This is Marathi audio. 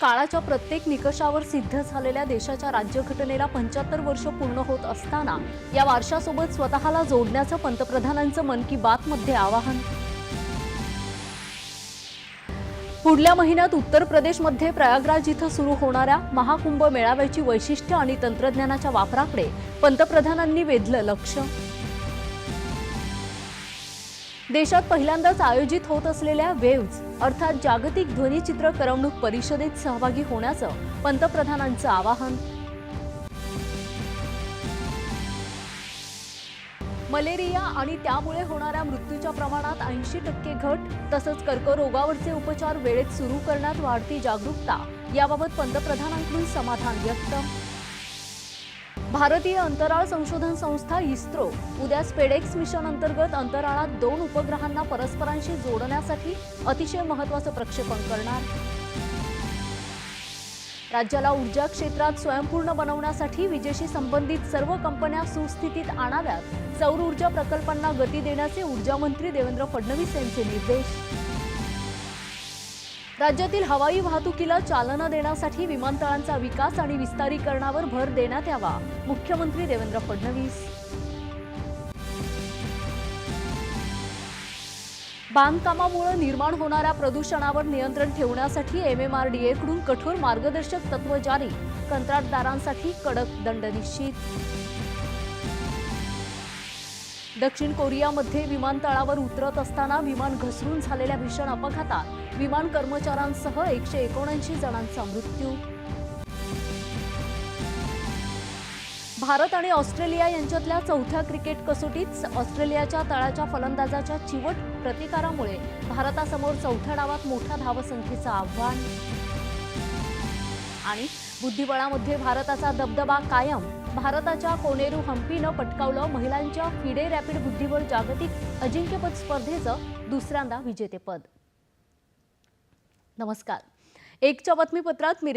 काळाच्या प्रत्येक निकषावर सिद्ध झालेल्या देशाच्या राज्यघटनेला पंच्याहत्तर वर्ष पूर्ण होत असताना या वारशासोबत स्वतःला जोडण्याचं पंतप्रधानांचं मन की बात मध्ये आवाहन. पुढल्या महिन्यात उत्तर प्रदेशमध्ये प्रयागराज इथं सुरू होणाऱ्या महाकुंभ मेळाव्याची वैशिष्ट्य आणि तंत्रज्ञानाच्या वापराकडे पंतप्रधानांनी वेधलं लक्ष. देशात पहिल्यांदाच आयोजित होत असलेल्या वेव्ज अर्थात जागतिक ध्वनिचित्र करमणूक परिषदेत सहभागी होण्याचं पंतप्रधानांचं आवाहन. मलेरिया आणि त्यामुळे होणाऱ्या मृत्यूच्या प्रमाणात ऐंशी टक्के घट तसंच कर्करोगावरचे उपचार वेळेत सुरू करण्यात वाढती जागरूकता याबाबत पंतप्रधानांकडून समाधान व्यक्त. भारतीय अंतराळ संशोधन संस्था इस्रो उद्या स्पेडेक्स मिशन अंतर्गत अंतराळात दोन उपग्रहांना परस्परांशी जोडण्यासाठी अतिशय महत्वाचं प्रक्षेपण करणार. राज्याला ऊर्जा क्षेत्रात स्वयंपूर्ण बनवण्यासाठी विजेशी संबंधित सर्व कंपन्या सुस्थितीत आणाव्यात. सौर ऊर्जा प्रकल्पांना गती देण्याचे ऊर्जा मंत्री देवेंद्र फडणवीस यांचे निर्देश. राज्यातील हवाई वाहतुकीला चालना देण्यासाठी विमानतळांचा विकास आणि विस्तारीकरणावर भर देण्यात यावा. मुख्यमंत्री देवेंद्र फडणवीस. बांधकामामुळे निर्माण होणाऱ्या प्रदूषणावर नियंत्रण ठेवण्यासाठी एमएमआरडीए कडून कठोर मार्गदर्शक तत्व जारी कंत्राटदारांसाठी कडक दंड निश्चित. दक्षिण कोरियामध्ये विमानतळावर उतरत असताना विमान घसरून झालेल्या भीषण अपघातात विमान कर्मचाऱ्यांसह एकशे एकोणऐंशी जणांचा मृत्यू. भारत आणि ऑस्ट्रेलिया यांच्यातल्या चौथ्या क्रिकेट कसोटीत ऑस्ट्रेलियाच्या तळाच्या फलंदाजाच्या चिवट प्रतिकारामुळे भारतासमोर चौथ्या डावात मोठ्या धावसंख्येचं आव्हान. आणि बुद्धिबळामध्ये भारताचा दबदबा कायम. भारताच्या कोनेरू हम्पीनं पटकावलं महिलांच्या फिडे रॅपिड बुद्धिबळ जागतिक अजिंक्यपद स्पर्धेचं दुसऱ्यांदा विजेतेपद. नमस्कार. एकच्या बातमीपत्रात मी